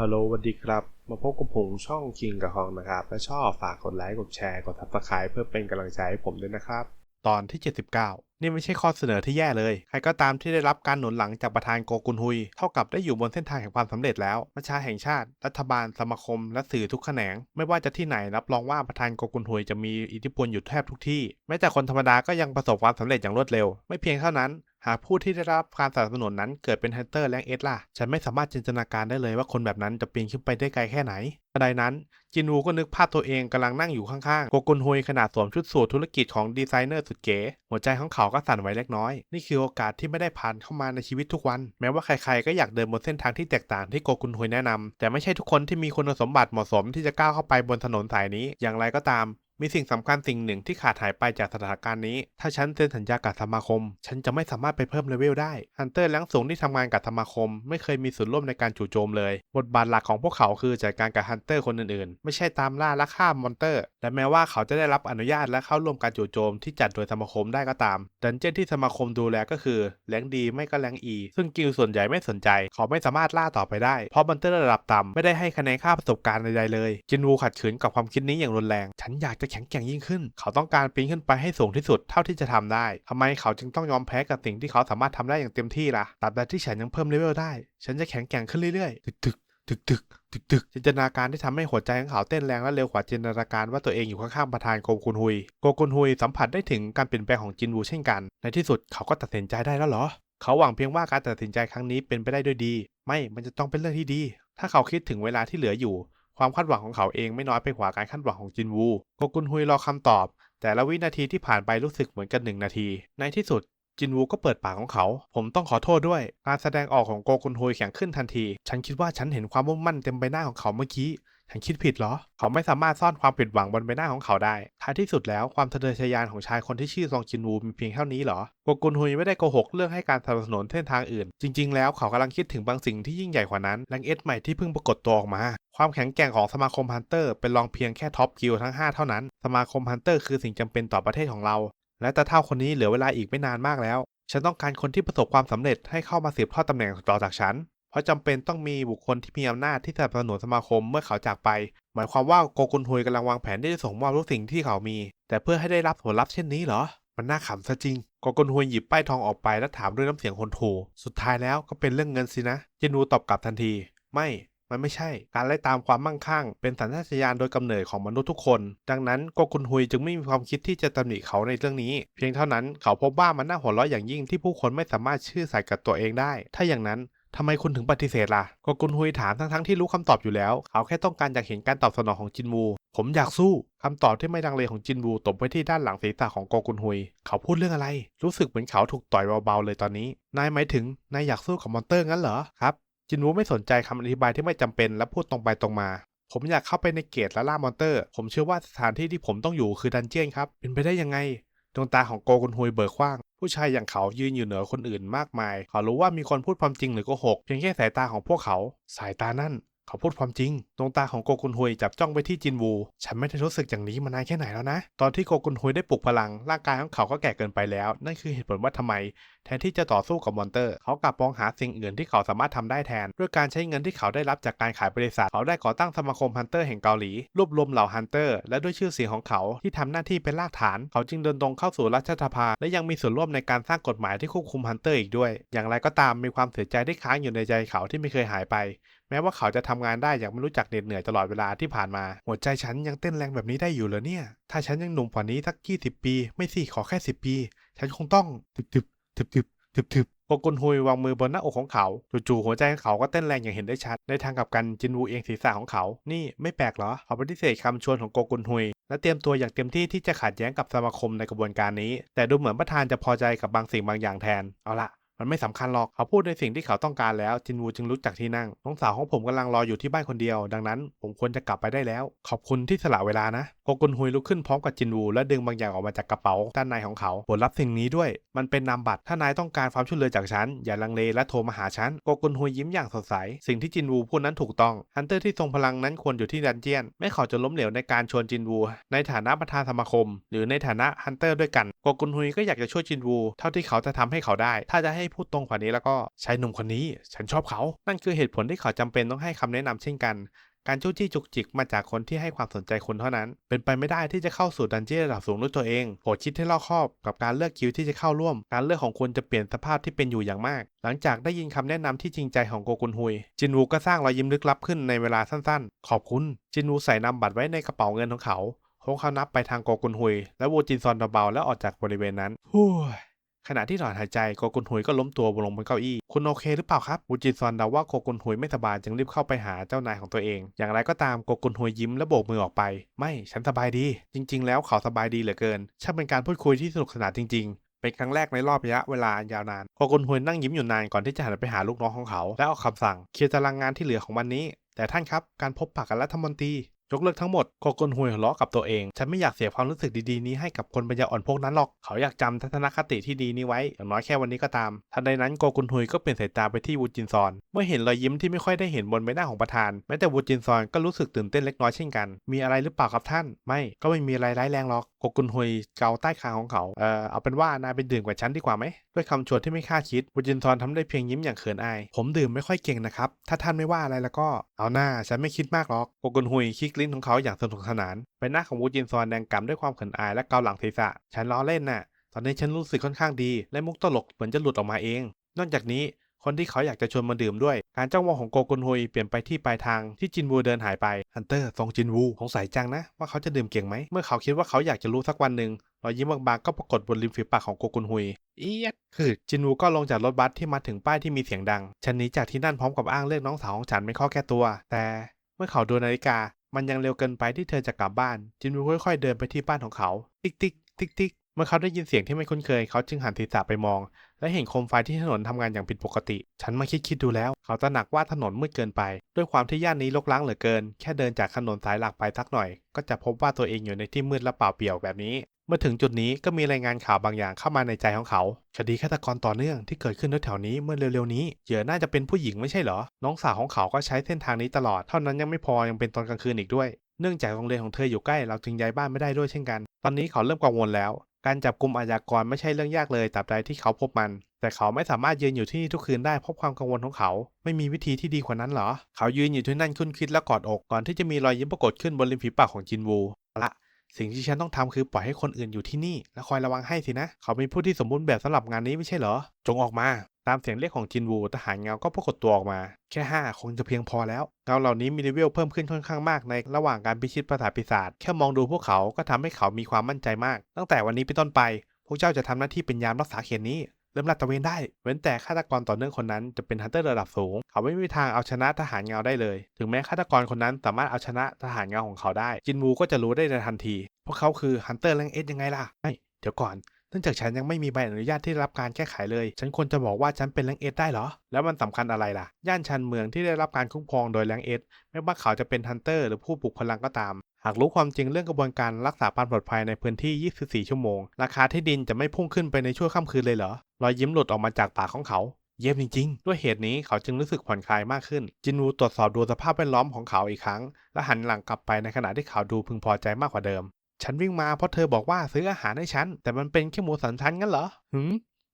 ฮัลโหลสวัสดีครับ มาพบกับผมช่องคิงกับฮองนะครับ ถ้าชอบฝากกดไลค์ กดแชร์ กด subscribe เพื่อเป็นกำลังใจให้ผมด้วยนะครับ ตอนที่ 79 นี่ไม่ใช่ข้อเสนอที่แย่เลย ใครก็ตามที่ได้รับการหนุนหลังจากประธานโกกุนฮุย เท่ากับได้อยู่บนเส้นทางแห่งความสำเร็จแล้วประชาแห่งชาติ รัฐบาล สมาคม และสื่อทุกแขนง ไม่ว่าจะที่ไหนรับรองว่าประธานโกกุนฮุยจะมีอิทธิพลอยู่แทบทุกที่ แม้แต่คนธรรมดาก็ยังประสบความสำเร็จอย่างรวดเร็ว ไม่เพียงเท่านั้น หากผู้ที่ได้รับการสนับสนุนนั้นเกิดเป็นฮันเตอร์แรงเอสล่ะ ฉันไม่สามารถจินตนาการได้เลยว่าคนแบบนั้นจะปีนขึ้นไปได้ไกลแค่ไหนทันใดนั้น จินวูก็นึกภาพตัวเองกำลังนั่งอยู่ข้างๆ โกกุนฮุยขนาดสวมชุดสูทธุรกิจของดีไซเนอร์สุดเก๋ หัวใจของเขาก็สั่นไหวเล็กน้อย นี่คือโอกาสที่ไม่ได้ผ่านเข้ามาในชีวิตทุกวัน แม้ว่าใครๆก็อยากเดินบนเส้นทางที่แตกต่างที่โกกุนฮุยแนะนำแต่ไม่ใช่ทุกคนที่มีคุณสมบัติเหมาะสมที่จะก้าวเข้าไปบนถนนสายนี้ อย่างไรก็ตาม มีสิ่งสำคัญสิ่งหนึ่งที่ขาดหายไปจากสถานการณ์นี้ ถ้าฉันเซ็นสัญญากับสมาคม ฉันจะไม่สามารถไปเพิ่มเลเวลได้ ฮันเตอร์แรงสูงที่ทำงานกับสมาคม ไม่เคยมีส่วนร่วมในการจู่โจมเลย บทบาทหลักของพวกเขาคือจัดการกับฮันเตอร์คนอื่นๆ ไม่ใช่ตามล่าและฆ่ามอนเตอร์ และแม้ว่าเขาจะได้รับอนุญาตและเข้าร่วมการจู่โจมที่จัดโดยสมาคมได้ก็ตาม ดันเจี้ยนที่สมาคมดูแลก็คือแรงดีไม่ก็แรงอีซึ่งกิลส่วนใหญ่ไม่สนใจ เขาไม่สามารถล่าต่อไปได้ เพราะมอนเตอร์ระดับต่ำไม่ได้ให้คะแนนค่าประสบการณ์ใดๆเลย จินวูขัดขืนกับความคิดนี้อย่างรุนแรง ฉันอยากจะแข็งแกร่งยิ่งขึ้น เขาต้องการปีนขึ้นไปให้สูงที่สุดเท่าที่จะทำได้ทำไมเขาจึงต้องยอมแพ้กับสิ่งที่เขาสามารถทำได้อย่างเต็มที่ล่ะตราบใดที่ฉันยังเพิ่มเลเวลได้ ฉันจะแข็งแกร่งขึ้นเรื่อยๆ ตึกๆ ตึกตึกตึกตึกจินตนาการที่ทำให้หัวใจของเขาเต้นแรงและเร็วกว่าจินตนาการว่าตัวเองอยู่ข้างๆประธานโกกุนฮุย โกกุนฮุยสัมผัสได้ถึงการเปลี่ยนแปลงของจินวูเช่นกัน ในที่สุดเขาก็ตัดสินใจได้แล้วเหรอ เขาหวังเพียงว่าการตัดสินใจครั้งนี้เป็นไปได้ด้วยดี ไม่ มันจะต้องเป็นเรื่องที่ดี ถ้าเขาคิดถึงเวลาที่เหลืออยู่ ความคาดหวังของเขาเองไม่น้อยไปกว่าการคาดหวังของจินวูโกกุนฮุยรอคำตอบ แต่ละวินาทีที่ผ่านไปรู้สึกเหมือนกันหนึ่งนาที ในที่สุดจินวูก็เปิดปากของเขา ผมต้องขอโทษด้วย การแสดงออกของโกกุนฮุยแข็งขึ้นทันที ฉันคิดว่าฉันเห็นความมุ่งมั่นเต็มใบหน้าของเขาเมื่อกี้ ฉันคิดผิดเหรอ เขาไม่สามารถซ่อนความผิดหวังบนใบหน้าของเขาได้ ท้ายที่สุดแล้วความทะเยอทะยานของชายคนที่ชื่อซองจินวูมีเพียงเท่านี้เหรอ โกกุนฮุยไม่ได้โกหกเรื่องให้การสนับสนุนเส้นทางอื่น จริง ๆ แล้วเขากำลังคิดถึงบางสิ่งที่ยิ่งใหญ่กว่านั้น แรงเอสใหม่ที่เพิ่งปรากฏตัวออกมา ความแข็งแกร่งของสมาคมฮันเตอร์เป็นรองเพียงแค่ท็อปกิลทั้ง 5 เท่านั้น สมาคมฮันเตอร์คือสิ่งจำเป็นต่อประเทศของเรา และตาเท่าคนนี้เหลือเวลาอีกไม่นานมากแล้ว ฉันต้องการคนที่ประสบความสำเร็จให้เข้ามาสืบทอดตำแหน่งต่อจากฉัน เพราะจำเป็นต้องมีบุคคลที่มีอำนาจที่สนับสนุนสมาคมเมื่อเขาจากไป หมายความว่าโกกุนฮุยกำลังวางแผนที่จะส่งมอบทุกสิ่งที่เขามี แต่เพื่อให้ได้รับผลลัพธ์เช่นนี้เหรอ มันน่าขำซะจริงโกกุนฮุยหยิบป้ายทองออกไปและถามด้วยน้ำเสียงคนโทสุดท้ายแล้วก็เป็นเรื่องเงินสินะจินวูตอบกลับทันที ไม่ มันไม่ใช่ การไล่ตามความมั่งคั่ง เป็นสัญชาตญาณโดยกำเนิดของมนุษย์ทุกคน ดังนั้นโกกุนฮุยจึงไม่มีความคิดที่จะตำหนิเขาในเรื่องนี้ เพียงเท่านั้นเขาพบว่ามันน่าหัวเราะอย่างยิ่งที่ผู้คนไม่สามารถเชื่อใส่กับตัวเองได้ ถ้าอย่างนั้นทำไมคุณถึงปฏิเสธล่ะโกกุนฮุยถามทั้งๆที่รู้คำตอบอยู่แล้ว เขาแค่ต้องการอยากเห็นการตอบสนองของจินวู ผมอยากสู้ คำตอบที่ไม่ลังเลของจินวูตบไว้ที่ด้านหลังศีรษะของโกกุนฮุย เขาพูดเรื่องอะไร รู้สึกเหมือนเขาถูกต่อยเบาๆเลยตอนนี้ นายหมายถึง นายอยากสู้กับมอนเตอร์งั้นเหรอ ครับ จินวูไม่สนใจคำอธิบายที่ไม่จำเป็นและพูดตรงไปตรงมา ผมอยากเข้าไปในเกตและล่ามอนเตอร์ ผมเชื่อว่าสถานที่ที่ผมต้องอยู่คือดันเจียนครับ เป็นไปได้ยังไง ดวงตาของโกกุนฮุยเบิกกว้าง ผู้ชายอย่างเขายืนอยู่เหนือคนอื่นมากมาย เขารู้ว่ามีคนพูดความจริงหรือโกหก เพียงแค่สายตาของพวกเขา สายตานั่น เขาพูดความจริง ดวงตาของโกกุนฮุยจับจ้องไปที่จินวู ฉันไม่ได้รู้สึกอย่างนี้มานานแค่ไหนแล้วนะ ตอนที่โกกุนฮุยได้ปลุกพลัง ร่างกายของเขาก็แก่เกินไปแล้ว นั่นคือเหตุผลว่าทำไม แทนที่จะต่อสู้กับมอนเตอร์ เขากลับมองหาสิ่งอื่นที่เขาสามารถทำได้แทน ด้วยการใช้เงินที่เขาได้รับจากการขายบริษัท เขาได้ก่อตั้งสมาคมฮันเตอร์แห่งเกาหลี รวบรวมเหล่าฮันเตอร์ และด้วยชื่อเสียงของเขาที่ทำหน้าที่เป็นรากฐาน เขาจึงเดินตรงเข้าสู่รัฐสภา และยังมีส่วนร่วมในการสร้างกฎหมายที่ควบคุมฮันเตอร์อีกด้วย อย่างไรก็ตามมีความเสียใจที่ค้างอยู่ในใจเขาที่ไม่เคยหายไป แม้ว่าเขาจะทำงานได้อย่างไม่รู้จักเหน็ดเหนื่อยตลอดเวลาที่ผ่านมา หัวใจฉันยังเต้นแรงแบบนี้ได้อยู่เหรอเนี่ย ถ้าฉันยังหนุ่มกว่านี้สัก 20 ปี ไม่สิขอแค่ 10 ปี ฉันคงต้องตึบ ตึบตึบตึบตึบโกกุนฮุยวางมือบนหน้าอกของเขาจู่ๆหัวใจของเขาก็เต้นแรงอย่างเห็นได้ชัด ในทางกลับกันจินวูเองศีรษะของเขา นี่ไม่แปลกเหรอเขาปฏิเสธคำชวนของโกกุนฮุย และเตรียมตัวอย่างเต็มที่ที่จะขัดแย้งกับสมาคมในกระบวนการนี้ แต่ดูเหมือนประธานจะพอใจกับบางสิ่งบางอย่างแทน เอาละมันไม่สำคัญหรอก เขาพูดในสิ่งที่เขาต้องการแล้ว จินวูจึงลุกจากที่นั่ง น้องสาวของผมกำลังรออยู่ที่บ้านคนเดียว ดังนั้น ผมควรจะกลับไปได้แล้ว ขอบคุณที่สละเวลานะ โกกุนฮุยลุกขึ้นพร้อมกับจินวูและดึงบางอย่างออกมาจากกระเป๋าด้านในของเขาผลรับสิ่งนี้ด้วย มันเป็นนามบัตรถ้านายต้องการความช่วยเหลือจากฉัน อย่าลังเลและโทรมาหาฉันโกกุนฮุยยิ้มอย่างสดใส สิ่งที่จินวูพูดนั้นถูกต้องฮันเตอร์ที่ทรงพลังนั้นควรอยู่ที่ดันเจียน ไม่ขอจะล้มเหลวในการชวนจินวู ในฐานะประธานสมาคม หรือในฐานะฮันเตอร์ด้วยกันโกกุนฮุยก็อยากจะช่วยจินวู เท่าที่เขาจะทำให้เขาได้ ถ้าจะให้พูดตรงกว่านี้แล้วก็ชายหนุ่มคนนี้ ฉันชอบเขา นั่นคือเหตุผลที่เขาจำเป็นต้องให้คำแนะนำเช่นกัน การจู้จี้จุกจิกมาจากคนที่ให้ความสนใจคุณเท่านั้น เป็นไปไม่ได้ที่จะเข้าสู่ดันเจี้ยนระดับสูงด้วยตัวเองโปรดคิดให้รอบคอบ กับการเลือกคิวที่จะเข้าร่วม การเลือกของคุณจะเปลี่ยนสภาพที่เป็นอยู่อย่างมาก หลังจากได้ยินคำแนะนำที่จริงใจของโกกุนฮุย จินวูก็สร้างรอยยิ้มลึกลับขึ้นในเวลาสั้นๆ ขอบคุณ จินวูใส่นำบัตรไว้ในกระเป๋าเงินของเขาโค้งเขานับไปทางโกกุนฮุย และวูจินซอนเบาๆแล้วออกจากบริเวณนั้นฮู้ ขณะที่ถอนหายใจโกกุนฮุยก็ล้มตัวลงบนเก้าอี้คุณโอเคหรือเปล่าครับวูจินซอนเดาว่าโกกุนฮุยไม่สบายจึงรีบเข้าไปหาเจ้านายของตัวเอง อย่างไรก็ตามโกกุนฮุยยิ้มและโบกมือออกไป ไม่ฉันสบายดี จริง ๆ แล้วเขาสบายดีเหลือเกินช่างเป็นการพูดคุยที่สนุกสนานจริงๆเป็นครั้งแรกในรอบระยะเวลายาวนานโกกุนฮุยนั่งยิ้มอยู่นานก่อนที่จะหันไปหาลูกน้องของเขา และออกคำสั่ง เคลียร์ตารางงานที่เหลือของวันนี้ แต่ท่านครับ การพบปะกับรัฐมนตรี ยกเลิกทั้งหมดโกกุนฮุยหัวเราะกับตัวเอง ฉันไม่อยากเสียความรู้สึกดีๆนี้ให้กับคนปัญญาอ่อนพวกนั้นหรอก เขาอยากจำทัศนคติที่ดีนี้ไว้ อย่างน้อยแค่วันนี้ก็ตาม ทันใดนั้นโกกุนฮุยก็เปลี่ยนสายตาไปที่วูจินซอน เมื่อเห็นรอยยิ้มที่ไม่ค่อยได้เห็นบนใบหน้าของประธาน แม้แต่วูจินซอนก็รู้สึกตื่นเต้นเล็กน้อยเช่นกัน มีอะไรหรือเปล่าครับท่าน ไม่ ก็ไม่มีอะไรร้ายแรงหรอก โกกุนฮุยเกาใต้คางของเขา เอ่อเอาเป็นว่านายไปดื่มกับฉันดีกว่าไหม ด้วยคำชวนที่ไม่คาดคิดวูจินซอนทำได้เพียงยิ้มอย่างเขินอาย ผมดื่มไม่ค่อยเก่งนะครับ ถ้าท่านไม่ว่าอะไรแล้วก็ เอาหน้าฉันไม่คิดมากหรอกโกกุนฮุยคิกลิ้นของเขาอย่างสนุกสนานใบหน้าของวูจินซอนแดงก่ำด้วยความเขินอายและเกาหลังศีรษะ ฉันล้อเล่นน่ะ ตอนนี้ฉันรู้สึกค่อนข้างดี และมุกตลกเหมือนจะหลุดออกมาเอง นอกจากนี้ คนที่เขาอยากจะชวนมาดื่มด้วย การจ้องมองของโกกุนฮุยเปลี่ยนไปที่ปลายทางที่จินวูเดินหายไปฮันเตอร์ทรงจินวูสงสัยจังนะ ว่าเขาจะดื่มเก่งไหมเมื่อเขาคิดว่าเขาอยากจะรู้สักวันหนึ่งรอยยิ้มบางๆก็ปรากฏบนริมฝีปากของโกกุนฮุยเอียดคือจินวูก็ลงจากรถบัสที่มาถึงป้ายที่มีเสียงดังฉันหนีจากที่นั่นพร้อมกับอ้างเรื่องน้องสาวของฉันเป็นข้อแก้ตัว แต่เมื่อเขาดูนาฬิกา มันยังเร็วเกินไปที่เธอจะกลับบ้าน จินวูค่อยๆเดินไปที่บ้านของเขา ติ๊กติ๊กติ๊กติ๊กเมื่อเขาได้ยินเสียงที่ไม่คุ้นเคย เขาจึงหันศีรษะไปมอง และเห็นโคมไฟที่ถนนทำงานอย่างผิดปกติ ฉันมาคิดคิดดูแล้ว เขาตระหนักว่าถนนมืดเกินไป ด้วยความที่ย่านนี้รกร้างเหลือเกิน แค่เดินจากถนนสายหลักไปสักหน่อย ก็จะพบว่าตัวเองอยู่ในที่มืดและเปล่าเปลี่ยวแบบนี้ เมื่อถึงจุดนี้ก็มีรายงานข่าวบางอย่างเข้ามาในใจของเขาคดีฆาตกรต่อเนื่องที่เกิดขึ้นแถวๆนี้เมื่อเร็วๆนี้เหยื่อน่าจะเป็นผู้หญิงไม่ใช่เหรอ น้องสาวของเขาก็ใช้เส้นทางนี้ตลอด เท่านั้นยังไม่พอยังเป็นตอนกลางคืนอีกด้วย เนื่องจากโรงเรียนของเธออยู่ใกล้เราจึงย้ายบ้านไม่ได้ด้วยเช่นกัน อนนี้เขาเริ่มกังวลแล้ว การจับกลุ่มอาชญากรไม่ใช่เรื่องยากเลยตราบใดที่เขาพบมัน แต่เขาไม่สามารถยืนอยู่ที่นี่ทุกคืนได้เพราะความกังวลของเขา ไม่มีวิธีที่ดีกว่านั้นเหรอ เขายืนอยู่ที่นั่นคุ้นคิดและกอดอกก่อนที่จะมีรอยยิ้มปรากฏขึ้นบนริมฝีปากของจินวูละสิ่งที่ฉันต้องทำคือปล่อยให้คนอื่นอยู่ที่นี่ และคอยระวังให้สินะ เขาเป็นผู้ที่สมบูรณ์แบบสำหรับงานนี้ไม่ใช่เหรอ จงออกมา ตามเสียงเรียกของจินวูทหารเงาก็ปรากฏตัวออกมา แค่ 5 คงจะเพียงพอแล้ว เงาเหล่านี้มีเลเวลเพิ่มขึ้นค่อนข้างมากในระหว่างการพิชิตประสาทปีศาจแค่มองดูพวกเขาก็ทำให้เขามีความมั่นใจมาก ตั้งแต่วันนี้เป็นต้นไป พวกเจ้าจะทำหน้าที่เป็นยามรักษาเขตนี้เริ่มลาดตระเวนได้ เว้นแต่ฆาตกรต่อเนื่องคนนั้นจะเป็นฮันเตอร์ระดับสูง เขาไม่มีทางเอาชนะทหารเงาได้เลย ถึงแม้ฆาตกรคนนั้นสามารถเอาชนะทหารเงาของเขาได้ จินวูก็จะรู้ได้ในทันทีเพราะเขาคือฮันเตอร์แรงเอสยังไงล่ะเฮ้เดี๋ยวก่อน เนื่องจากฉันยังไม่มีใบอนุญาตที่รับการแก้ไขเลย ฉันควรจะบอกว่าฉันเป็นแรงเอสได้เหรอ แล้วมันสำคัญอะไรล่ะ ย่านชันเมืองที่ได้รับการคุ้มครองโดยแรงเอสไม่ว่าเขาจะเป็นฮันเตอร์หรือผู้ปลุกพลังก็ตาม หากรู้ความจริงเรื่องกระบวนการรักษาความปลอดภัยในพื้นที่ 24 ชั่วโมง ราคาที่ดินจะไม่พุ่งขึ้นไปในชั่วค่ำคืนเลยเหรอ รอยยิ้มหลุดออกมาจากปากของเขา เยี่ยมจริง ๆ ด้วยเหตุนี้เขาจึงรู้สึกผ่อนคลายมากขึ้น จินวูตรวจสอบดูสภาพแวดล้อมของเขาอีกครั้ง และหันหลังกลับไปในขณะที่เขาดูพึงพอใจมากกว่าเดิม ฉันวิ่งมาเพราะเธอบอกว่าซื้ออาหารให้ฉัน แต่มันเป็นแค่หมูสามชั้นงั้นเหรอหึ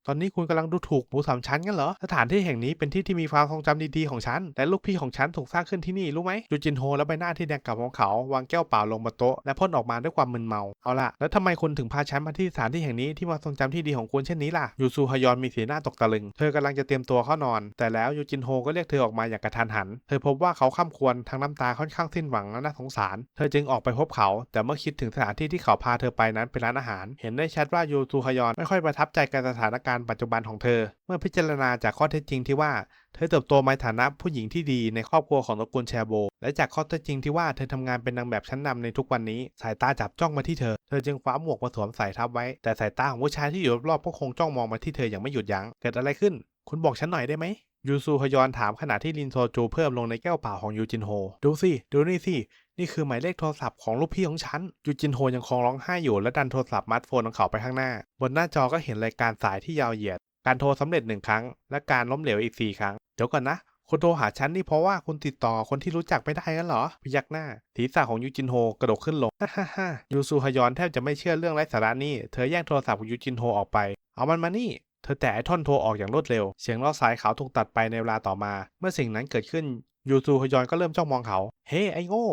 ตอนนี้คุณกำลังดูถูกหมูสามชั้นกันเหรอ สถานที่แห่งนี้เป็นที่ที่มีความทรงจำดีๆของฉัน และลูกพี่ของฉันถูกสร้างขึ้นที่นี่รู้ไหมยูจินโฮและใบหน้าที่แดงกล่ำของเขา วางแก้วเปล่าลงบนโต๊ะและพ่นออกมาด้วยความมึนเมา เอาล่ะ แล้วทำไมคุณถึงพาฉันมาที่สถานที่แห่งนี้ที่มาทรงจำที่ดีของคุณเช่นนี้ล่ะ ยูซูฮยอนมีสีหน้าตกตะลึง เธอกำลังจะเตรียมตัวเข้านอน แต่แล้วยูจินโฮก็เรียกเธอออกมาอย่างกระทันหัน เธอพบว่าเขาข้ามควรทั้งน้ำตาค่อนข้างสิ้นหวังและน่าสงสาร เธอจึงออกไปพบเขา แต่เมื่อคิดถึงสถานที่ที่เขาพาเธอไปนั้นเป็นร้านอาหาร เห็นได้ชัดว่ายูซูฮยอนไม่ค่อยประทับใจกับสถานการณ์ปัจจุบันของเธอ เมื่อพิจารณาจากข้อเท็จจริงที่ว่าเธอเติบโตมาในฐานะผู้หญิงที่ดีในครอบครัวของตระกูลแชโบ และจากข้อเท็จจริงที่ว่าเธอทำงานเป็นนางแบบชั้นนำในทุกวันนี้ สายตาจับจ้องมาที่เธอ เธอจึงคว้าหมวกมาสวมใส่ทับไว้ แต่สายตาของผู้ชายที่อยู่รอบๆก็คงจ้องมองมาที่เธออย่างไม่หยุดยัง้ง เกิดอะไรขึ้น คุณบอกฉันหน่อยได้ไหม ยูซูฮยอนถามขณะที่ลินโซจูเพิ่มลงในแก้วเปล่าของยูจินโฮ ดูสิ ดูนี่สิ นี่คือหมายเลขโทรศัพท์ของลูกพี่ของฉัน ยูจินโฮยังคงร้องไห้อยู่และดันโทรศัพท์มาร์ทโฟนของเขาไปข้างหน้า บนหน้าจอก็เห็นรายการสายที่ยาวเหยียด การโทรสำเร็จหนึ่งครั้ง และการล้มเหลวอีก4ครั้ง เดี๋ยวก่อนนะคุณโทรหาฉันนี่เพราะว่าคุณติดต่อคนที่รู้จักไม่ได้กันเหรอ พยักหน้าศีรษะของยูจินโฮกระดกขึ้นลงฮ่าฮ่าฮ่ายูซูฮยอนแทบจะไม่เชื่อเรื่องไร้สาระนี่ เธอแย่งโทรศัพท์ของยูจินโฮออกไป เอามันมานี่ เธอแตะไอท่อนโทรออกอย่างรวดเร็ว เสียงล้อสายขาวถูกตัดไปในเวลาต่อมา เมื่อสิ่งนั้นเกิดขึ้นยูซูฮยอนก็เริ่มจ้องมองเขา เฮ้ไอโง่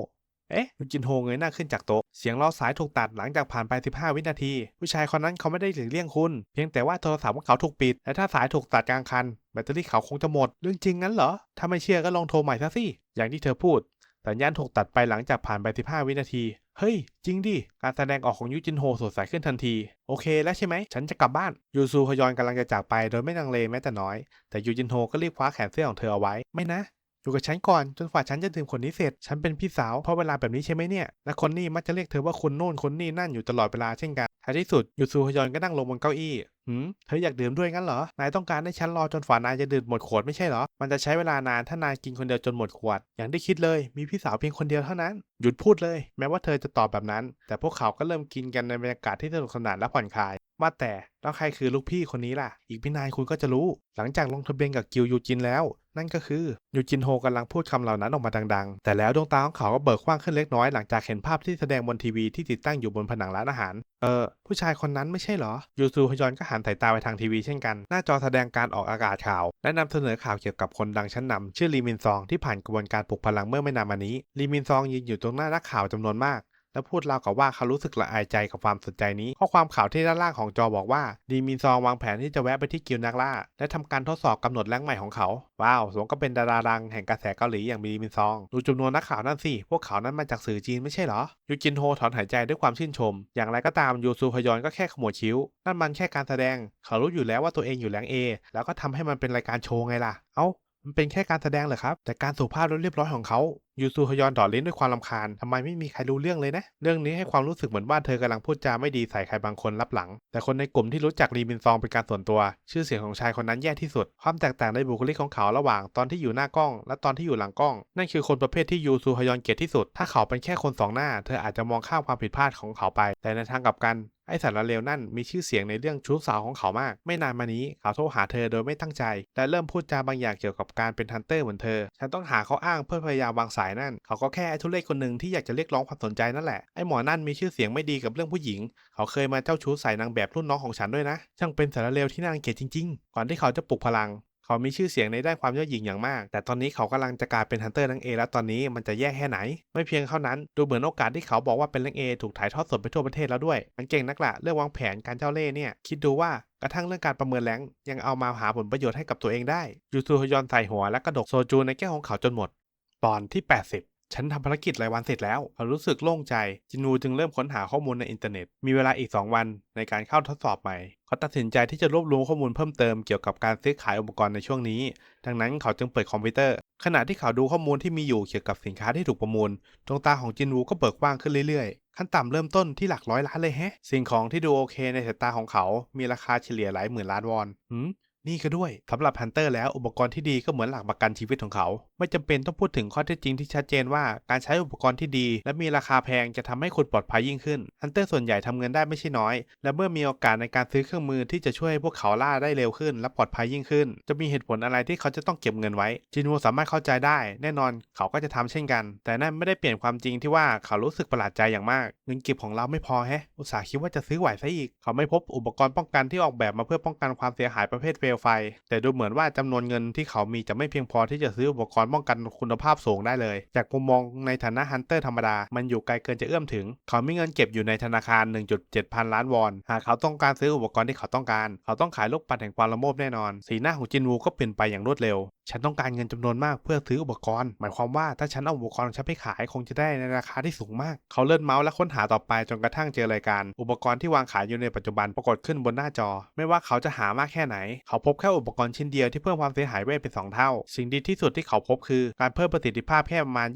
เอ๊ะยูจินโฮเงยหน้าขึ้นจากโต๊ะ เสียงล้อสายถูกตัดหลังจากผ่านไป 15 วินาที ผู้ชายคนนั้นเขาไม่ได้หลีกเลี่ยงคุณ เพียงแต่ว่าโทรศัพท์ของเขาถูกปิด และถ้าสายถูกตัดกลางคัน แบตเตอรี่เขาคงจะหมด เรื่องจริงงั้นเหรอ ถ้าไม่เชื่อก็ลองโทรใหม่ซะสิ อย่างที่เธอพูด สัญญาณถูกตัดไปหลังจากผ่านไป 15 วินาที เฮ้ย จริงดิ การแสดงออกของยูจินโฮสดใสขึ้นทันที โอเคแล้วใช่ไหม ฉันจะกลับบ้าน ยูซูฮยอนกำลังจะจากไปโดยไม่ลังเลแม้แต่น้อย แต่ยูจินโฮก็รีบคว้าแขนเสื้อของเธอเอาไว้ ไม่นะ อยู่กับฉันก่อนจนกว่าฉันจะดื่มคนนี้เสร็จ ฉันเป็นพี่สาว เพราะเวลาแบบนี้ใช่ไหมเนี่ย และคนนี้มักจะเรียกเธอว่าคุณโน่นคนนี่นั่นอยู่ตลอดเวลาเช่นกัน ท้ายที่สุดยูซูฮยอนก็นั่งลงบนเก้าอี้ หืมเธออยากดื่มด้วยงั้นเหรอ นายต้องการให้ฉันรอจนฝ่านายจะดื่มหมดขวดไม่ใช่เหรอ มันจะใช้เวลานานถ้านายกินคนเดียวจนหมดขวด อย่างที่คิดเลย มีพี่สาวเพียงคนเดียวเท่านั้น หยุดพูดเลย แม้ว่าเธอจะตอบแบบนั้น แต่พวกเขาก็เริ่มกินกันในบรรยากาศที่สนุกสนานและผ่อนคลาย ว่าแต่แล้วใครคือลูกพี่คนนี้ล่ะ อีกไม่นานคุณก็จะรู้ หลังจากลงทะเบียนกับกิลยูจินแล้ว นั่นก็คือยูจินโฮกำลังพูดคำเหล่านั้นออกมาดังๆ แต่แล้วดวงตาของเขาก็เบิกกว้างขึ้นเล็กน้อยหลังจากเห็นภาพที่แสดงบนทีวีที่ติดตั้งอยู่บนผนังร้านอาหาร เออ ผู้ชายคนนั้นไม่ใช่เหรอ ยูซูฮยอนก็หันสายตาไปทางทีวีเช่นกัน หน้าจอแสดงการออกอากาศข่าว และนำเสนอข่าวเกี่ยวกับคนดังชั้นนำชื่อลีมินซองที่ผ่านกระบวนการปลุกพลังเมื่อไม่นานมานี้ลีมินซองยืนอยู่ตรงหน้านักข่าวจำนวนมาก และพูดราวกับว่าเขารู้สึกละอายใจกับความสนใจนี้ ข้อความข่าวที่ด้านล่างของจอบอกว่า ดีมินซองวางแผนที่จะแวะไปที่กิลนักล่า และทำการทดสอบกำหนดแรงใหม่ของเขา ว้าวสมก็เป็นดาราดังแห่งกระแสเกาหลีอย่างดีมินซอง ดูจำนวนนักข่าวนั่นสิ พวกเขานั้นมาจากสื่อจีนไม่ใช่เหรอ ยูจินโฮถอนหายใจด้วยความชื่นชม อย่างไรก็ตามยูซูฮยอนก็แค่ขมวดคิ้ว นั่นมันแค่การแสดง เขารู้อยู่แล้วว่าตัวเองอยู่แรงเอแล้วก็ทำให้มันเป็นรายการโชว์ไงล่ะ เอ้ามันเป็นแค่การแสดงเหรอครับ แต่การสุภาพและเรียบร้อยของเขา ยูซูฮยอนดอดลิ้นด้วยความลำคาญทำไมไม่มีใครรู้เรื่องเลยนะ เรื่องนี้ให้ความรู้สึกเหมือนว่าเธอกำลังพูดจาไม่ดีใส่ใครบางคนรับหลัง แต่คนในกลุ่มที่รู้จักรีมินซองเป็นการส่วนตัว ชื่อเสียงของชายคนนั้นแย่ที่สุด ความแตกต่างในบุคลิกของเขาระหว่างตอนที่อยู่หน้ากล้อง และตอนที่อยู่หลังกล้อง นั่นคือคนประเภทที่ยูซูฮยอนเกลียดที่สุด ถ้าเขาเป็นแค่คนสองหน้า เธออาจจะมองข้ามความผิดพลาดของเขาไป แต่ในทางกลับกันไอ้สารเลวนั่นมีชื่อเสียงในเรื่องชู้สาวของเขามาก ไม่นานมานี้เขาโทรหาเธอโดยไม่ตั้งใจ และเริ่มพูดจาบางอย่างเกี่ยวกับการเป็นฮันเตอร์เหมือนเธอ ฉันต้องหาเขาอ้างเพื่อพยายามวางสายนั่น เขาก็แค่ไอ้ทุเรศคนหนึ่งที่อยากจะเรียกร้องความสนใจนั่นแหละ ไอ้หมอนั่นมีชื่อเสียงไม่ดีกับเรื่องผู้หญิง เขาเคยมาเจ้าชู้ใส่นางแบบรุ่นน้องของฉันด้วยนะ ช่างเป็นสารเลวที่น่ารังเกียจจริงๆ ก่อนที่เขาจะปลุกพลัง เขามีชื่อเสียงในด้านความยอดหยิ่งอย่างมาก แต่ตอนนี้เขากำลังจะกลายเป็นฮันเตอร์นังเอแล้วตอนนี้มันจะแย่แค่ไหน ไม่เพียงเท่านั้น ดูเหมือนโอกาสที่เขาบอกว่าเป็นนังเอถูกถ่ายทอดสดไปทั่วประเทศแล้วด้วย มันเก่งนักละเรื่องวางแผนการเจ้าเล่ห์เนี่ย คิดดูว่ากระทั่งเรื่องการประเมินแรงยังเอามาหาผลประโยชน์ให้กับตัวเองได้ยูซูฮยอนใส่หัวและกระดกโซจูในแก้วของเขาจนหมด ตอนที่ 80 ฉันทำภารกิจรายวันเสร็จแล้วเขารู้สึกโล่งใจ จินูจึงเริ่มค้นหาข้อมูลในอินเทอร์เน็ต มีเวลาอีก 2 วันในการเข้าทดสอบใหม่ เขาตัดสินใจที่จะรวบรวมข้อมูลเพิ่มเติมเกี่ยวกับการซื้อขายอุปกรณ์ในช่วงนี้ ดังนั้นเขาจึงเปิดคอมพิวเตอร์ ขณะที่เขาดูข้อมูลที่มีอยู่เกี่ยวกับสินค้าที่ถูกประมูล ดวงตาของจินูก็เบิกกว้างขึ้นเรื่อยๆ ขั้นต่ำเริ่มต้นที่หลักร้อยล้านเลยแฮะ สิ่งของที่ดูโอเคในสายตาของเขา มีราคาเฉลี่ยหลายหมื่นล้านวอนหืม นี่ก็ด้วยสำหรับฮันเตอร์แล้วอุปกรณ์ที่ดีก็เหมือนหลักประกันชีวิตของเขา ไม่จำเป็นต้องพูดถึงข้อเท็จจริงที่ชัดเจนว่าการใช้อุปกรณ์ที่ดี และมีราคาแพงจะทำให้คุณปลอดภัยยิ่งขึ้นฮันเตอร์ส่วนใหญ่ทำเงินได้ไม่ใช่น้อย และเมื่อมีโอกาสในการซื้อเครื่องมือที่จะช่วยให้พวกเขาล่าได้เร็วขึ้น และปลอดภัยยิ่งขึ้น จะมีเหตุผลอะไรที่เขาจะต้องเก็บเงินไว้จินวูสามารถเข้าใจได้ แน่นอนเขาก็จะทำเช่นกัน แต่นั่นไม่ได้เปลี่ยนความจริงที่ว่าเขารู้สึกประหลาดใจอย่างมาก เงินเก็บของเราไม่พอแฮะอุตส่าห์คิดว่าจะซื้อไหวซะอีก เขาไม่พบอุปกรณ์ป้องกันที่ออกแบบมาเพื่อป้องกันความเสียหายประเภทเปลไฟ แต่ดูเหมือนว่าจำนวนเงินที่เขามีจะไม่เพียงพอที่จะซื้ออุปกรณ์ป้องกันคุณภาพสูงได้เลย จากมุมมองในฐานะฮันเตอร์ธรรมดา มันอยู่ไกลเกินจะเอื้อมถึง เขามีเงินเก็บอยู่ในธนาคาร 1.7 พันล้านวอน หากเขาต้องการซื้ออุปกรณ์ที่เขาต้องการ เขาต้องขายลูกปัดแห่งความละโมบแน่นอน สีหน้าของจินวูก็เปลี่ยนไปอย่างรวดเร็ว ฉันต้องการเงินจำนวนมากเพื่อซื้ออุปกรณ์ หมายความว่าถ้าฉันเอาอุปกรณ์ของฉันไปขายคงจะได้ในราคาที่สูงมาก เขาเลื่อนเมาส์และค้นหาต่อไปจนกระทั่งเจอรายการ อุปกรณ์ที่วางขายอยู่ในปัจจุบันปรากฏขึ้นบนหน้าจอ ไม่ว่าเขาจะหามากแค่ไหน เขาพบแค่อุปกรณ์ชิ้นเดียวที่เพิ่มความเสียหายเวทเป็นสองเท่า สิ่งดีที่สุดที่เขาพบคือการเพิ่มประสิทธิภาพแค่ประมาณ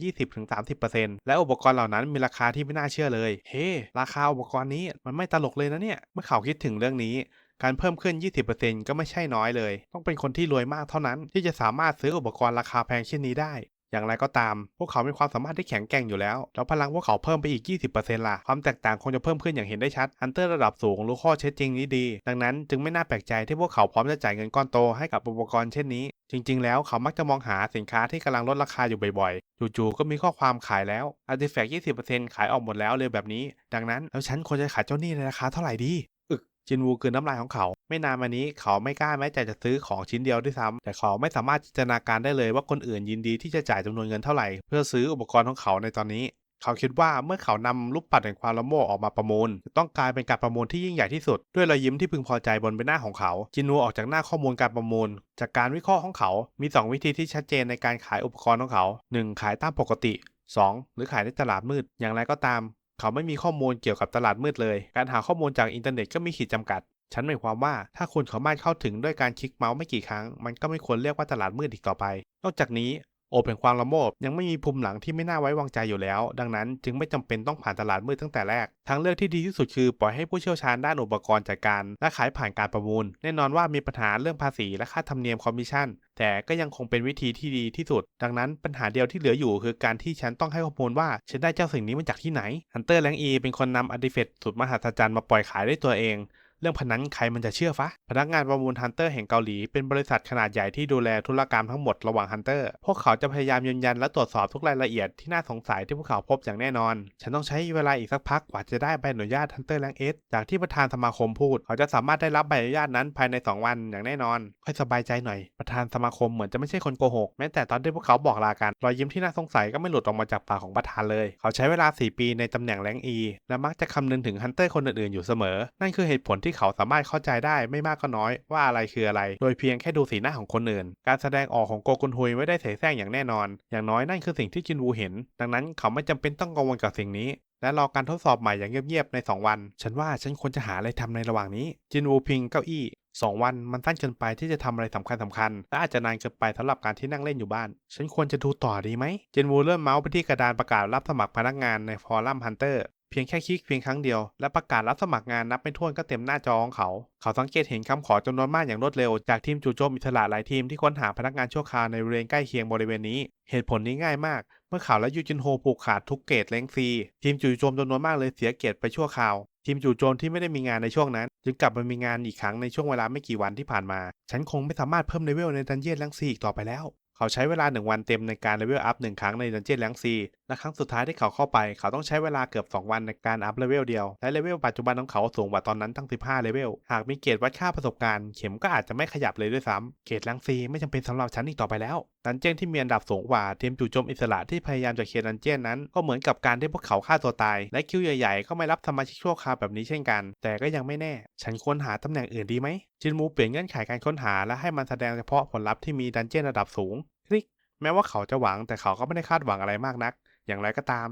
20-30%และอุปกรณ์เหล่านั้นมีราคาที่ไม่น่าเชื่อเลย เฮ้ราคาอุปกรณ์นี้มันไม่ตลกเลยนะเนี่ย เมื่อเขาคิดถึงเรื่องนี้การเพิ่มขึ้น 20%ก็ไม่ใช่น้อยเลย ต้องเป็นคนที่รวยมากเท่านั้นที่จะสามารถซื้ออุปกรณ์ราคาแพงเช่นนี้ได้ อย่างไรก็ตาม พวกเขามีความสามารถที่แข็งแกร่งอยู่แล้ว แล้วพลังพวกเขาเพิ่มไปอีก 20%ล่ะ ความแตกต่างคงจะเพิ่มขึ้นอย่างเห็นได้ชัด ฮันเตอร์ระดับสูงรู้ข้อเท็จจริงนี้ดี ดังนั้นจึงไม่น่าแปลกใจที่พวกเขาพร้อมจะจ่ายเงินก้อนโตให้กับอุปกรณ์เช่นนี้ จริง ๆ แล้วเขามักจะมองหาสินค้าที่กำลังลดราคาอยู่บ่อยๆ จู่ๆ ก็มีข้อความขายแล้วอาร์ติแฟกต์20%ขายออกหมดแล้วเลยแบบนี้ ดังนั้นแล้วฉันควรจะขายเจ้าหนี้ในราคาเท่าไหร่ดี อึกจินวูคือน้ำลายของเขา ไม่นานมานี้เขาไม่กล้าแม้แต่จะซื้อของชิ้นเดียวด้วยซ้ำแต่เขาไม่สามารถจินตนาการได้เลยว่าคนอื่นยินดีที่จะจ่ายจำนวนเงินเท่าไหร่ เพื่อซื้ออุปกรณ์ของเขาในตอนนี้ เขาคิดว่าเมื่อเขานำรูปปัดแห่งความละโมบออกมาประมูล ต้องกลายเป็นการประมูลที่ยิ่งใหญ่ที่สุด ด้วยรอยยิ้มที่พึงพอใจบนใบหน้าของเขา จินัวออกจากหน้าข้อมูลการประมูล จากการวิเคราะห์ของเขา มี 2 วิธีที่ชัดเจนในการขายอุปกรณ์ของเขา 1. ขายตามปกติ 2. หรือขายในตลาดมืด อย่างไรก็ตาม เขาไม่มีข้อมูลเกี่ยวกับตลาดมืดเลย การหาข้อมูลจากอินเทอร์เน็ตก็มีขีดจำกัด ฉันหมายความว่าถ้าคุณสามารถเข้าถึงด้วยการคลิกเมาส์ไม่กี่ครั้ง มันก็ไม่ควรเรียกว่าตลาดมืดอีกต่อไป นอกจากนี้โอเป็นความละโมบยังไม่มีภูมิหลังที่ไม่น่าไว้วางใจอยู่แล้ว ดังนั้นจึงไม่จำเป็นต้องผ่านตลาดมืดตั้งแต่แรก ทางเลือกที่ดีที่สุดคือปล่อยให้ผู้เชี่ยวชาญด้านอุปกรณ์จัดการ และขายผ่านการประมูล แน่นอนว่ามีปัญหาเรื่องภาษีและค่าธรรมเนียมคอมมิชชั่น แต่ก็ยังคงเป็นวิธีที่ดีที่สุด ดังนั้นปัญหาเดียวที่เหลืออยู่คือการที่ฉันต้องให้ข้อมูลว่าฉันได้เจ้าสิ่งนี้มาจากที่ไหนฮันเตอร์แลงอีเป็นคนนำอาร์ติเฟตสุดมหัศจรรย์มาปล่อยขายด้วยตัวเอง เรื่องพนันใครมันจะเชื่อฟะ พนักงานประมูลฮันเตอร์แห่งเกาหลีเป็นบริษัทขนาดใหญ่ที่ดูแลธุรกรรมทั้งหมดระหว่างฮันเตอร์ พวกเขาจะพยายามยืนยันและตรวจสอบทุกรายละเอียดที่น่าสงสัยที่พวกเขาพบอย่างแน่นอน ฉันต้องใช้เวลาอีกสักพักกว่าจะได้ใบอนุญาตฮันเตอร์แลงเอสจากที่ประธานสมาคมพูด เขาจะสามารถได้รับใบอนุญาตนั้นภายใน 2 วันอย่างแน่นอน ค่อยสบายใจหน่อย ประธานสมาคมเหมือนจะไม่ใช่คนโกหก แม้แต่ตอนที่พวกเขาบอกลากัน รอยยิ้มที่น่าสงสัยก็ไม่หลุดออกมาจากปากของประธานเลย เขาใช้เวลา 4 ปีในตำแหน่งแรงอีและมักจะคำนึงถึงฮันเตอร์คนอื่นๆอยู่เสมอ นั่นคือเหตุผลที่เขาสามารถเข้าใจได้ไม่มากก็น้อยว่าอะไรคืออะไร โดยเพียงแค่ดูสีหน้าของคนอื่น การแสดงออกของโกกุนฮุยไม่ได้เสแสร้งอย่างแน่นอน อย่างน้อยนั่นคือสิ่งที่จินวูเห็น ดังนั้นเขาไม่จำเป็นต้องกังวลกับสิ่งนี้ และรอการทดสอบใหม่อย่างเงียบๆใน 2 วัน ฉันว่าฉันควรจะหาอะไรทำในระหว่างนี้ จินวูพิงเก้าอี้2วันมันสั้นเกินไปที่จะทำอะไรสำคัญสำคัญๆและอาจจะนานเกินไปสำหรับการที่นั่งเล่นอยู่บ้าน ฉันควรจะดูต่อดีไหมเจนวูเริ่มเมาส์ไปที่กระดานประกาศรับสมัครพนักงานในฟอรัมฮันเตอร์ เพียงแค่คลิกเพียงครั้งเดียวและประกาศรับสมัครงานนับไม่ถ้วนก็เต็มหน้าจอของเขา เขาสังเกตเห็นคำขอจำนวนมากอย่างรวดเร็ว จากทีมจู่โจมอิสระหลายทีมที่ค้นหาพนักงานชั่วคราวในบริเวณใกล้เคียงบริเวณนี้ เหตุผลนี้ง่ายมาก เมื่อข่าวและยูจินโฮผูกขาดทุกเกตแรงซี ทีมจู่โจมจำนวนมากเลยเสียเกตไปชั่วคราวทีมจู่โจมที่ไม่ได้มีงานในช่วงนั้น จึงกลับมามีงานอีกครั้งในช่วงเวลาไม่กี่วันที่ผ่านมา ฉันคงไม่สามารถเพิ่มเลเวลในดันเจียนแรงซีอีกต่อไปแล้ว เขาใช้เวลาหนึ่งวันเต็มในการเลเวลอัพหนึ่งครั้งในดันเจียนแรงซีและครั้งสุดท้ายที่เขาเข้าไปเขาต้องใช้เวลาเกือบ 2 วันในการอัพเลเวลเดียว และเลเวลปัจจุบันของเขาสูงกว่าตอนนั้นตั้ง 15 เลเวล หากมีเกรดวัดค่าประสบการณ์ เข็มก็อาจจะไม่ขยับเลยด้วยซ้ำเกรดแรงซีไม่จำเป็นสำหรับฉันอีกต่อไปแล้วดันเจียนที่มีอันดับสูงกว่าทีมจู่โจมอิสระที่พยายามจะเคลียร์ดันเจียนนั้นก็เหมือนกับการที่พวกเขาฆ่าตัวตาย และคิวใหญ่ๆ ก็ไม่รับสมาชิกชั่วคราวแบบนี้เช่นกัน แต่ก็ยังไม่แน่ ฉันควรหาตำแหน่งอื่นดีไหมจินมูเปลี่ยนเงื่อนไขการค้นหาและให้มันแสดงเฉพาะผลลัพธ์ที่มีดันเจียนระดับสูงคลิกแม้ว่าเขาจะหวังแต่เขาก็ไม่ได้คาดหวังอะไรมากนัก อย่างไรก็ตาม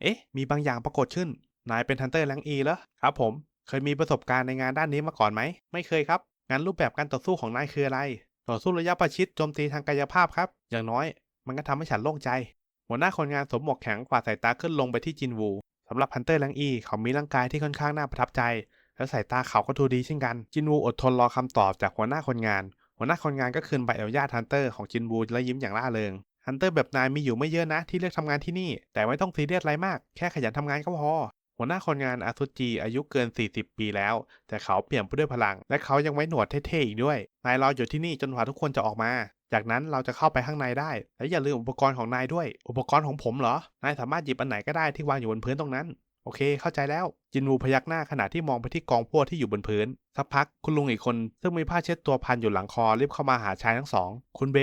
เอ๊ะ มีบางอย่างปรากฏขึ้น นายเป็นฮันเตอร์แรงอีเหรอครับผม เคยมีประสบการณ์ในงานด้านนี้มาก่อนไหม ไม่เคยครับ งั้นรูปแบบการต่อสู้ของนายคืออะไร ต่อสู้ระยะประชิดโจมตีทางกายภาพครับ อย่างน้อย มันก็ทำให้ฉันโล่งใจ หัวหน้าคนงานสวมหมวกแข็งกวาดสายตาขึ้นลงไปที่จินวูสำหรับฮันเตอร์แรงอีเขามีร่างกายที่ค่อนข้างน่าประทับใจ และสายตาเขาก็ดูดีเช่นกัน จินวูอดทนรอคำตอบจากหัวหน้าคนงาน หัวหน้าคนงานก็คืนใบอนุญาตฮันเตอร์ของจินวูและยิ้มอย่างร่าเริง ฮันเตอร์แบบนายมีอยู่ไม่เยอะนะที่เลือกทำงานที่นี่ แต่ไม่ต้องซีเรียสอะไรมาก แค่ขยันทำงานก็พอ หัวหน้าคนงานอาซุจิอายุเกิน 40 ปีแล้ว แต่เขาเปลี่ยนไปด้วยพลัง และเขายังไว้หนวดเท่ๆอีกด้วย นายรออยู่ที่นี่จนกว่าทุกคนจะออกมา จากนั้นเราจะเข้าไปข้างในได้ และอย่าลืมอุปกรณ์ของนายด้วย อุปกรณ์ของผมเหรอ นายสามารถหยิบอันไหนก็ได้ที่วางอยู่บนพื้นตรงนั้น โอเค เข้าใจแล้ว จินวูพยักหน้าขณะที่มองไปที่กองพวกที่อยู่บนพื้น สักพักคุณลุงอีกคน ซึ่งมีผ้าเช็ดตัวพันอยู่หลังคอรีบเข้ามาหาชายทั้งสอง คุณเบ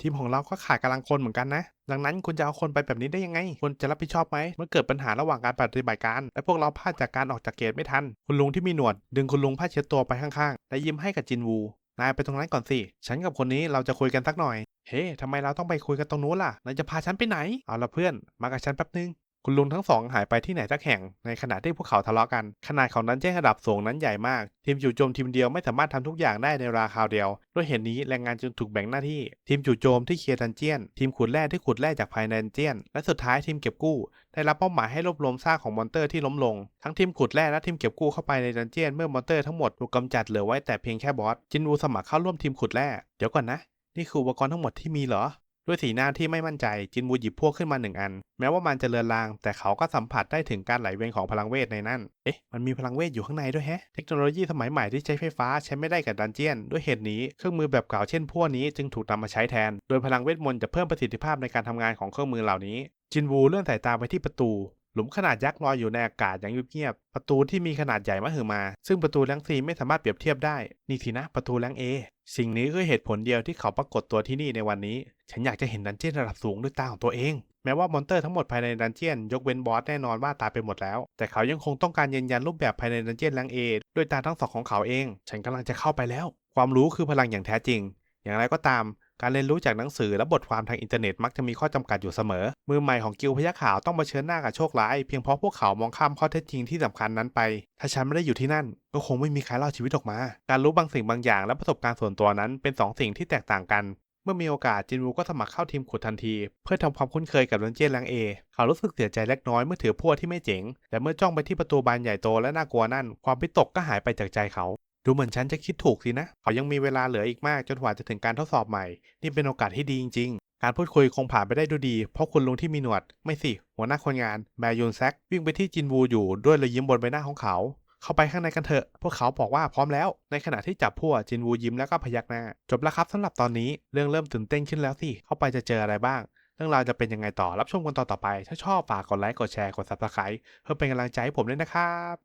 ทีมของเราก็ขาดกำลังคนเหมือนกันนะ ดังนั้นคุณจะเอาคนไปแบบนี้ได้ยังไง คุณจะรับผิดชอบไหม เมื่อเกิดปัญหาระหว่างการปฏิบัติการ และพวกเราพลาดจากการออกจากเกตไม่ทัน คุณลุงที่มีหนวด ดึงคุณลุงผ้าเช็ดตัวไปข้างๆ และยิ้มให้กับจินวู นายไปตรงนั้นก่อนสิ ฉันกับคนนี้เราจะคุยกันสักหน่อย เฮ้ทำไมเราต้องไปคุยกันตรงนู้นล่ะ นายจะพาฉันไปไหน เอาละเพื่อน มากับฉันแป๊บนึง คุณลุงทั้งสองหายไปที่ไหนสักแห่งในขณะที่พวกเขาทะเลาะกัน ขนาดของดันเจี้ยนระดับสูงนั้นใหญ่มาก ทีมจู่โจมทีมเดียวไม่สามารถทำทุกอย่างได้ในราคาเดียว ด้วยเหตุนี้แรงงานจึงถูกแบ่งหน้าที่ ทีมจู่โจมที่เคลียร์ดันเจียน ทีมขุดแร่ที่ขุดแร่จากภายในดันเจียน และสุดท้ายทีมเก็บกู้ ได้รับมอบหมายให้รวบรวมซากของมอนเตอร์ที่ล้มลง ทั้งทีมขุดแร่และทีมเก็บกู้เข้าไปในดันเจียนเมื่อมอนเตอร์ทั้งหมดถูกกำจัดเหลือไว้แต่เพียงแค่บอสจินวูสมัครเข้าร่วมทีมขุดแร่เดี๋ยวก่อนนะนี่คืออุปกรณ์ทั้งหมดที่มีเหรอ ด้วยสีหน้าที่ไม่มั่นใจจินวูหยิบพวกขึ้นมาหนึ่งอัน แม้ว่ามันจะเลือนลาง แต่เขาก็สัมผัสได้ถึงการไหลเวียนของพลังเวทในนั้น เอ๊ะ มันมีพลังเวทอยู่ข้างในด้วยแฮะ เทคโนโลยีสมัยใหม่ที่ใช้ไฟฟ้าใช้ไม่ได้กับดันเจียน ด้วยเหตุนี้เครื่องมือแบบเก่าเช่นพวกนี้จึงถูกนำมาใช้แทน โดยพลังเวทมนต์จะเพิ่มประสิทธิภาพในการทำงานของเครื่องมือเหล่านี้ จินวูเลื่อนสายตาไปที่ประตู หลุมขนาดยักษ์ลอยอยู่ในอากาศอย่างเงียบๆประตูที่มีขนาดใหญ่มหึมา ซึ่งประตูแรงซีไม่สามารถเปรียบเทียบได้ นี่สินะประตูแรงเอสิ่งนี้คือเหตุผลเดียวที่เขาปรากฏตัวที่นี่ในวันนี้ ฉันอยากจะเห็นดันเจี้ยนระดับสูงด้วยตาของตัวเอง แม้ว่ามอนเตอร์ทั้งหมดภายในดันเจี้ยน ยกเว้นบอสแน่นอนว่าตายไปหมดแล้ว แต่เขายังคงต้องการยืนยันรูปแบบภายในดันเจี้ยนแรงเอด้วยตาทั้งสองของเขาเอง ฉันกำลังจะเข้าไปแล้ว ความรู้คือพลังอย่างแท้จริง อย่างไรก็ตาม การเรียนรู้จากหนังสือและบทความทางอินเทอร์เน็ตมักจะมีข้อจำกัดอยู่เสมอ มือใหม่ของกิลพยักขาวต้องมาเชิญหน้ากับโชคร้าย เพียงเพราะพวกเขามองข้ามข้อเท็จจริงที่สำคัญนั้นไป ถ้าฉันไม่ได้อยู่ที่นั่น ก็คงไม่มีใครรอดชีวิตออกมา การรู้บางสิ่งบางอย่างและประสบการณ์ส่วนตัวนั้นเป็นสองสิ่งที่แตกต่างกันเมื่อมีโอกาสจินวูก็สมัครเข้าทีมขุดทันที เพื่อทำความคุ้นเคยกับดันเจียนแรงเอ เขารู้สึกเสียใจเล็กน้อยเมื่อถือพวกที่ไม่เจ๋ง แต่เมื่อจ้องไปที่ประตูบานใหญ่โตและน่ากลัวนั่น ความวิตกก็หายไปจากใจเขา ดูเหมือนฉันจะคิดถูกสินะ เขายังมีเวลาเหลืออีกมากจนกว่าจะถึงการทดสอบใหม่ นี่เป็นโอกาสที่ดีจริงๆ การพูดคุยคงผ่านไปได้ด้วยดี เพราะคุณลุงที่มีหนวด ไม่สิ หัวหน้าคนงานแมยุนแซกวิ่งไปที่จินวูอยู่ด้วยรอยยิ้มบนใบหน้าของเขา เข้าไปข้างในกันเถอะ พวกเขาบอกว่าพร้อมแล้ว ในขณะที่จับพวจินวูยิ้มแล้วก็พยักหน้า จบแล้วครับสำหรับตอนนี้ เรื่องเริ่มตื่นเต้นขึ้นแล้วสิ เข้าไปจะเจออะไรบ้าง เรื่องราวจะเป็นยังไงต่อ รับชมกันตอนต่อไป ถ้าชอบฝากกดไลค์ กดแชร์ กด subscribe เพื่อเป็นกำลังใจให้ผมด้วยนะครับ